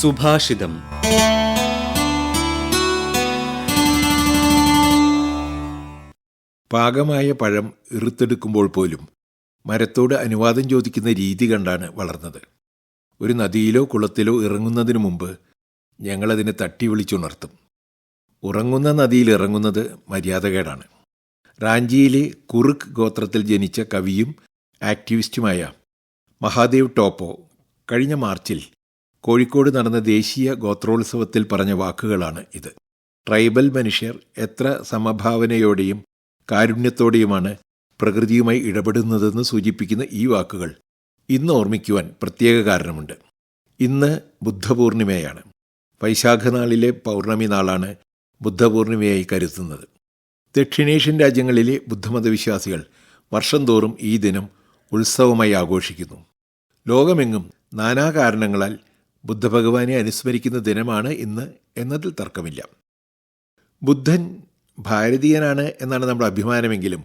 സുഭാഷിതം. പാകമായ പഴം ഇറുത്തെടുക്കുമ്പോൾ പോലും മരത്തോട് അനുവാദം ചോദിക്കുന്ന രീതി കണ്ടാണ് വളർന്നത്. ഒരു നദിയിലോ കുളത്തിലോ ഇറങ്ങുന്നതിനു മുമ്പ് ഞങ്ങളതിനെ തട്ടി വിളിച്ചുണർത്തും ഉറങ്ങുന്ന നദിയിൽ ഇറങ്ങുന്നത് മര്യാദകേടാണ്. റാഞ്ചിയിലെ കുറുക്ക് ഗോത്രത്തിൽ ജനിച്ച കവിയും ആക്ടിവിസ്റ്റുമായ മഹാദേവ് ടോപ്പോ കഴിഞ്ഞ മാർച്ചിൽ കോഴിക്കോട് നടന്ന ദേശീയ ഗോത്രോത്സവത്തിൽ പറഞ്ഞ വാക്കുകളാണ് ഇത്. ട്രൈബൽ മനുഷ്യർ എത്ര സമഭാവനയോടെയും കാരുണ്യത്തോടെയുമാണ് പ്രകൃതിയുമായി ഇടപെടുന്നതെന്ന് സൂചിപ്പിക്കുന്ന ഈ വാക്കുകൾ ഇന്ന് ഓർമ്മിക്കുവാൻ പ്രത്യേക കാരണമുണ്ട്. ഇന്ന് ബുദ്ധപൂർണിമയാണ്. വൈശാഖനാളിലെ പൗർണമി നാളാണ് ബുദ്ധപൂർണിമയായി കരുതുന്നത്. ദക്ഷിണേഷ്യൻ രാജ്യങ്ങളിലെ ബുദ്ധമതവിശ്വാസികൾ വർഷം തോറും ഈ ദിനം ഉത്സവമായി ആഘോഷിക്കുന്നു. ലോകമെങ്ങും നാനാ കാരണങ്ങളാൽ ബുദ്ധഭഗവാനെ അനുസ്മരിക്കുന്ന ദിനമാണ് ഇന്ന് എന്നതിൽ തർക്കമില്ല. ബുദ്ധൻ ഭാരതീയനാണ് എന്നാണ് നമ്മുടെ അഭിമാനമെങ്കിലും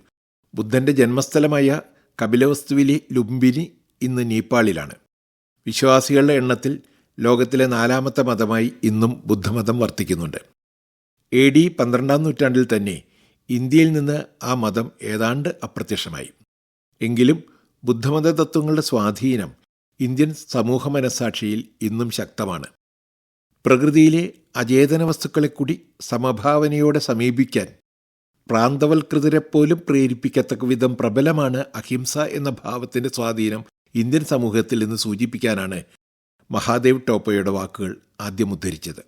ബുദ്ധന്റെ ജന്മസ്ഥലമായ കപിലവസ്തുവിലെ ലുംബിനി ഇന്ന് നേപ്പാളിലാണ്. വിശ്വാസികളുടെ എണ്ണത്തിൽ ലോകത്തിലെ നാലാമത്തെ മതമായി ഇന്നും ബുദ്ധമതം വർത്തിക്കുന്നുണ്ട്. എ ഡി പന്ത്രണ്ടാം നൂറ്റാണ്ടിൽ തന്നെ ഇന്ത്യയിൽ നിന്ന് ആ മതം ഏതാണ്ട് അപ്രത്യക്ഷമായി. എങ്കിലും ബുദ്ധമത തത്വങ്ങളുടെ സ്വാധീനം ഇന്ത്യൻ സമൂഹ മനസാക്ഷിയിൽ ഇന്നും ശക്തമാണ്. പ്രകൃതിയിലെ അചേതന വസ്തുക്കളെ കൂടി സമഭാവനയോടെ സമീപിക്കാൻ പ്രാന്തവൽകൃതരെപ്പോലും പ്രേരിപ്പിക്കത്തക്ക വിധം പ്രബലമാണ് അഹിംസ എന്ന ഭാവത്തിന്റെ സ്വാധീനം ഇന്ത്യൻ സമൂഹത്തിൽ നിന്ന് സൂചിപ്പിക്കാനാണ് മഹാദേവ് ടോപ്പയുടെ വാക്കുകൾ ആദ്യം ഉദ്ധരിച്ചത്.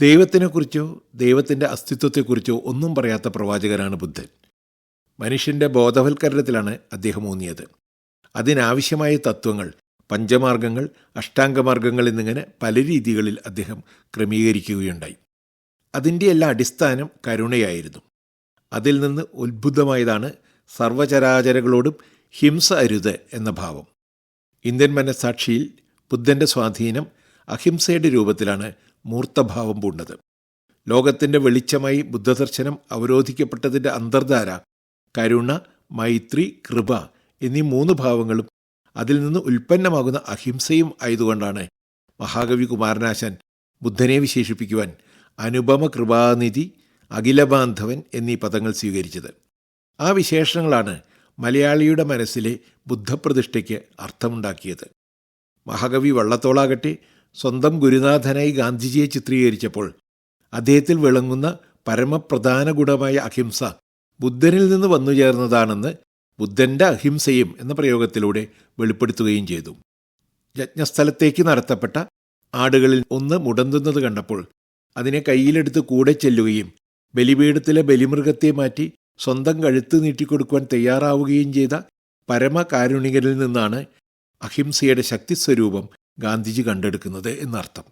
ദൈവത്തിനെക്കുറിച്ചോ ദൈവത്തിന്റെ അസ്തിത്വത്തെക്കുറിച്ചോ ഒന്നും പറയാത്ത പ്രവാചകനാണ് ബുദ്ധൻ. മനുഷ്യന്റെ ബോധവൽക്കരണത്തിലാണ് അദ്ദേഹം ഊന്നിയത്. അതിനാവശ്യമായ തത്വങ്ങൾ പഞ്ചമാർഗങ്ങൾ അഷ്ടാംഗമാർഗങ്ങൾ എന്നിങ്ങനെ പല രീതികളിൽ അദ്ദേഹം ക്രമീകരിക്കുകയുണ്ടായി. അതിന്റെ എല്ലാ അടിസ്ഥാനം കരുണയായിരുന്നു. അതിൽ നിന്ന് ഉത്ഭുതമായതാണ് സർവചരാചരങ്ങളോടും ഹിംസ അരുത് എന്ന ഭാവം. ഇന്ത്യൻ മനസാക്ഷിയിൽ ബുദ്ധന്റെ സ്വാധീനം അഹിംസയുടെ രൂപത്തിലാണ് മൂർത്തഭാവം പൂണ്ടത്. ലോകത്തിന്റെ വെളിച്ചമായി ബുദ്ധദർശനം അവരോധിക്കപ്പെട്ടതിന്റെ അന്തർധാര കരുണ മൈത്രി കൃപ എന്നീ മൂന്ന് ഭാവങ്ങളും അതിൽ നിന്ന് ഉൽപ്പന്നമാകുന്ന അഹിംസയും ആയതുകൊണ്ടാണ് മഹാകവി കുമാരനാശാൻ ബുദ്ധനെ വിശേഷിപ്പിക്കുവാൻ അനുപമ കൃപാനിധി അഖിലബാന്ധവൻ എന്നീ പദങ്ങൾ സ്വീകരിച്ചത്. ആ വിശേഷണങ്ങളാണ് മലയാളിയുടെ മനസ്സിലെ ബുദ്ധപ്രതിഷ്ഠയ്ക്ക് അർത്ഥമുണ്ടാക്കിയത്. മഹാകവി വള്ളത്തോളാകട്ടെ സ്വന്തം ഗുരുനാഥനായി ഗാന്ധിജിയെ ചിത്രീകരിച്ചപ്പോൾ അദ്ദേഹത്തിൽ വിളങ്ങുന്ന പരമപ്രധാന ഗുണമായ അഹിംസ ബുദ്ധനിൽ നിന്ന് വന്നു ചേർന്നതാണെന്ന് ബുദ്ധന്റെ അഹിംസയും എന്ന പ്രയോഗത്തിലൂടെ വെളിപ്പെടുത്തുകയും ചെയ്തു. യജ്ഞസ്ഥലത്തേക്ക് നടത്തപ്പെട്ട ആടുകളിൽ ഒന്ന് മുടന്തുന്നത് കണ്ടപ്പോൾ അതിനെ കയ്യിലെടുത്ത് കൂടെ ചെല്ലുകയും ബലിപീഠത്തിലെ ബലിമൃഗത്തെ മാറ്റി സ്വന്തം കഴുത്ത് നീട്ടിക്കൊടുക്കുവാൻ തയ്യാറാവുകയും ചെയ്ത പരമകാരുണികരിൽ നിന്നാണ് അഹിംസയുടെ ശക്തി സ്വരൂപം ഗാന്ധിജി കണ്ടെടുക്കുന്നത് എന്നർത്ഥം.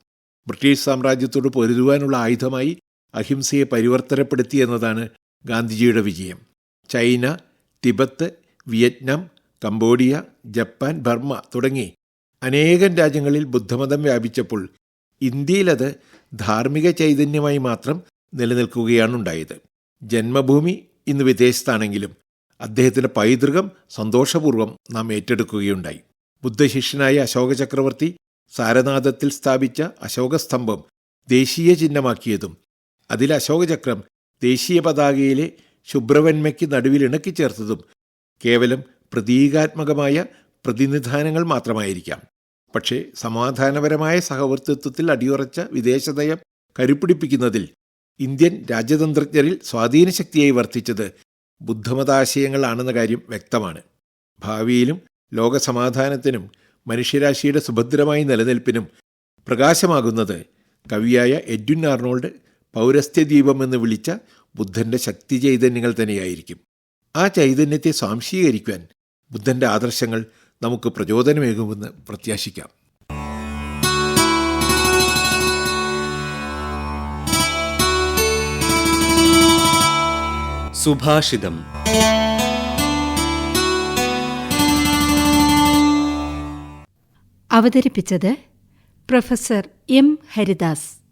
ബ്രിട്ടീഷ് സാമ്രാജ്യത്തോട് പൊരുതുവാനുള്ള ആയുധമായി അഹിംസയെ പരിവർത്തനപ്പെടുത്തി എന്നതാണ് ഗാന്ധിജിയുടെ വിജയം. China Tibet Vietnam Cambodia Japan Burma തുടങ്ങി അനേകം രാജ്യങ്ങളിൽ ബുദ്ധമതം വ്യാപിച്ചപ്പോൾ ഇന്ത്യയിലത് ധാർമ്മിക ചൈതന്യമായി മാത്രം നിലനിൽക്കുകയാണുണ്ടായത്. ജന്മഭൂമി ഇന്ന് വിദേശത്താണെങ്കിലും അദ്ദേഹത്തിന്റെ പൈതൃകം സന്തോഷപൂർവം നാം ഏറ്റെടുക്കുകയുണ്ടായി. ബുദ്ധശിഷ്യനായ അശോക ചക്രവർത്തി സാരനാഥത്തിൽ സ്ഥാപിച്ച അശോകസ്തംഭം ദേശീയ ചിഹ്നമാക്കിയതും അതിൽ അശോകചക്രം ദേശീയ പതാകയിലെ ശുഭ്രവന്മയ്ക്ക് നടുവിൽ ഇണക്കിച്ചേർത്തതും കേവലം പ്രതീകാത്മകമായ പ്രതിനിധാനങ്ങൾ മാത്രമായിരിക്കാം. പക്ഷേ സമാധാനപരമായ സഹവർത്തിത്വത്തിൽ അടിയുറച്ച വിദേശനയം കരുപ്പിടിപ്പിക്കുന്നതിൽ ഇന്ത്യൻ രാജ്യതന്ത്രജ്ഞരിൽ സ്വാധീനശക്തിയായി വർദ്ധിച്ചത് ബുദ്ധമതാശയങ്ങളാണെന്ന കാര്യം വ്യക്തമാണ്. ഭാവിയിലും ലോകസമാധാനത്തിനും മനുഷ്യരാശിയുടെ സുഭദ്രമായ നിലനിൽപ്പിനും പ്രകാശമാകുന്നത് കവിയായ എഡ്വിൻ ആർണോൾഡ് പൗരസ്ത്യദീപം എന്ന് വിളിച്ച ബുദ്ധന്റെ ശക്തി ചൈതന്യങ്ങൾ തന്നെയായിരിക്കും. ആ ചൈതന്യത്തെ സ്വാംശീകരിക്കുവാൻ ബുദ്ധന്റെ ആദർശങ്ങൾ നമുക്ക് പ്രചോദനമേകുമെന്ന് പ്രത്യാശിക്കാം. സുഭാഷിതം. അവതരിപ്പിച്ചത് പ്രൊഫസർ എം ഹരിദാസ്.